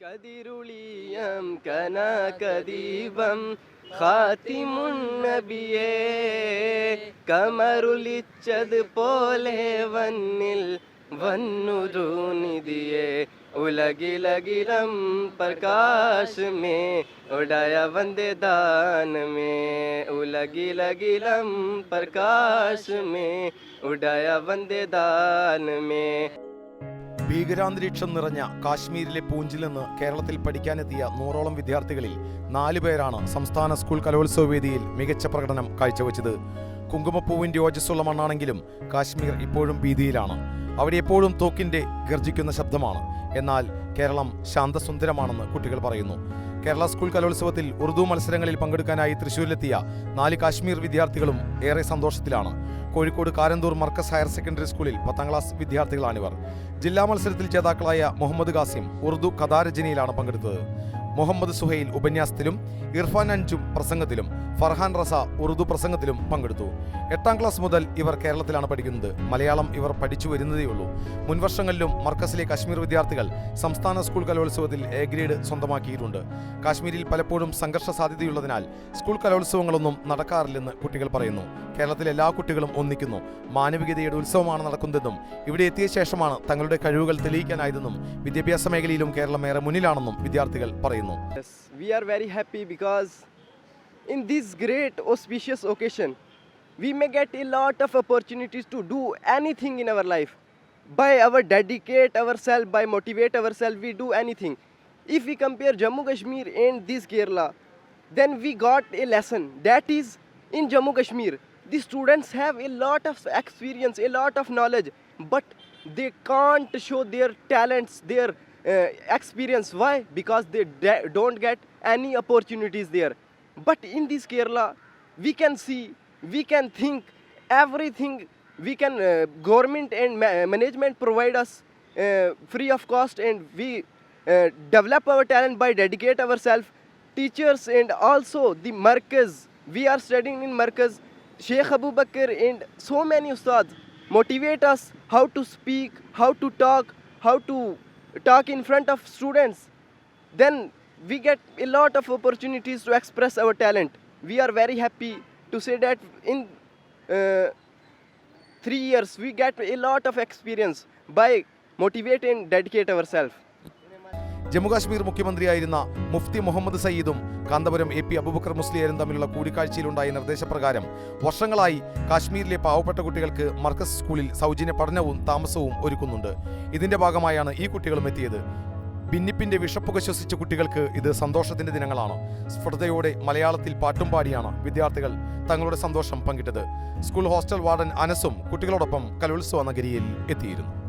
കതിരുളിയം കനകദീപം ഖാത്തിമുന്നബിയേ കമറുലിച്ചതുപോലെ വന്നിൽ വന്നുരുനിധിയെ ഉലകിലകിലം പ്രകാശ് മേ ഉടയ വന്ദേ ദാൻ മേ ഉലകിലകിലം പ്രകാശ് മേ ഉടയ വന്ദേ ദാൻ മേ ഭീകരാന്തരീക്ഷം നിറഞ്ഞ കാശ്മീരിലെ പൂഞ്ചിൽ നിന്ന് കേരളത്തിൽ പഠിക്കാനെത്തിയ നൂറോളം വിദ്യാർത്ഥികളിൽ നാലു പേരാണ് സംസ്ഥാന സ്കൂൾ കലോത്സവ വേദിയിൽ മികച്ച പ്രകടനം കാഴ്ചവെച്ചത്. കുങ്കുമപ്പൂവിന്റെ ഓജസ്സുള്ള മണ്ണാണെങ്കിലും കാശ്മീർ ഇപ്പോഴും ഭീതിയിലാണ്. അവിടെ എപ്പോഴും തോക്കിന്റെ ഗർജിക്കുന്ന ശബ്ദമാണ്. എന്നാൽ കേരളം ശാന്തസുന്ദരമാണെന്ന് കുട്ടികൾ പറയുന്നു. കേരള സ്കൂൾ കലോത്സവത്തിൽ ഉറുദു മത്സരങ്ങളിൽ പങ്കെടുക്കാനായി തൃശൂരിലെത്തിയ നാല് കാശ്മീർ വിദ്യാർത്ഥികളും ഏറെ സന്തോഷത്തിലാണ്. കോഴിക്കോട് കാരന്തൂർ മർക്കസ് ഹയർ സെക്കൻഡറി സ്കൂളിൽ പത്താം ക്ലാസ് വിദ്യാർത്ഥികളാണിവർ. ജില്ലാ മത്സരത്തിൽ ജേതാക്കളായ മുഹമ്മദ് ഖാസിം ഉറുദു കഥാരചനയിലാണ് പങ്കെടുത്തത്. മുഹമ്മദ് സുഹൈൽ ഉപന്യാസത്തിലും ഇർഫാൻ അഞ്ചും പ്രസംഗത്തിലും ഫർഹാൻ റസ ഉറുദു പ്രസംഗത്തിലും പങ്കെടുത്തു. എട്ടാം ക്ലാസ് മുതൽ ഇവർ കേരളത്തിലാണ് പഠിക്കുന്നത്. മലയാളം ഇവർ പഠിച്ചു വരുന്നതേയുള്ളൂ മുൻവർഷങ്ങളിലും മർക്കസിലെ കാശ്മീർ വിദ്യാർത്ഥികൾ സംസ്ഥാന സ്കൂൾ കലോത്സവത്തിൽ എ ഗ്രേഡ് സ്വന്തമാക്കിയിട്ടുണ്ട്. കാശ്മീരിൽ പലപ്പോഴും സംഘർഷ സാധ്യതയുള്ളതിനാൽ സ്കൂൾ കലോത്സവങ്ങളൊന്നും നടക്കാറില്ലെന്ന് കുട്ടികൾ പറയുന്നു. കേരളത്തിലെ എല്ലാ കുട്ടികളും ഒന്നിക്കുന്നു മാനവികതയുടെ ഉത്സവമാണ് നടക്കുന്നതെന്നും ഇവിടെ എത്തിയ ശേഷമാണ് തങ്ങളുടെ കഴിവുകൾ തെളിയിക്കാനായതെന്നും വിദ്യാഭ്യാസ മേഖലയിലും കേരളം ഏറെ മുന്നിലാണെന്നും വിദ്യാർത്ഥികൾ പറയുന്നു we are very happy because in this great auspicious occasion, we may get a lot of opportunities to do anything in our life. By our dedicate ourselves, by motivate ourselves, we do anything. If we compare Jammu Kashmir and this Kerala, then we got a lesson. That is, in Jammu Kashmir, the students have a lot of experience, a lot of knowledge, but they can't show their talents, their uh, experience. Why? Because they don't get any opportunities there. But in this Kerala, we can see, we can think everything. We can uh, government and ma- management provide us uh, free of cost, and we uh, develop our talent by dedicate ourselves. Teachers and also the markers. We are studying in Markaz. Sheikh Abu Bakr and so many ustads motivate us how to speak, how to talk, how to talk in front of students. Then we get a lot of opportunities to express our talent. We are very happy to say that in uh, three years we get a lot of experience by motivate and dedicate ourselves. Jammu Kashmir മുഖ്യമന്ത്രിയായിരുന്ന മുഫ്തി മുഹമ്മദ് സയ്യിദും Kanthapuram A P Abubakar മുസ്ലിയരും തമ്മിലുള്ള കൂടിക്കാഴ്ചയിലുണ്ടായ നിർദ്ദേശപ്രകാരം വർഷങ്ങളായി കാശ്മീരിലെ പാവപ്പെട്ട കുട്ടികൾക്ക് മർക്കസ് സ്കൂളിൽ സൗജന്യ പഠനവും താമസവും ഒരുക്കുന്നുണ്ട്. ഇതിന്റെ ഭാഗമായാണ് ഈ കുട്ടികളും എത്തിയത്. ഭിന്നിപ്പിന്റെ വിഷപ്പുക ശ്വസിച്ച കുട്ടികൾക്ക് ഇത് സന്തോഷത്തിന്റെ ദിനങ്ങളാണ്. സ്ഫുടതയോടെ മലയാളത്തിൽ പാട്ടും പാടിയാണ് വിദ്യാർത്ഥികൾ തങ്ങളുടെ സന്തോഷം പങ്കിട്ടത്. സ്കൂൾ ഹോസ്റ്റൽ വാർഡൻ അനസും കുട്ടികളോടൊപ്പം കലോത്സവ നഗരിയിൽ എത്തിയിരുന്നു.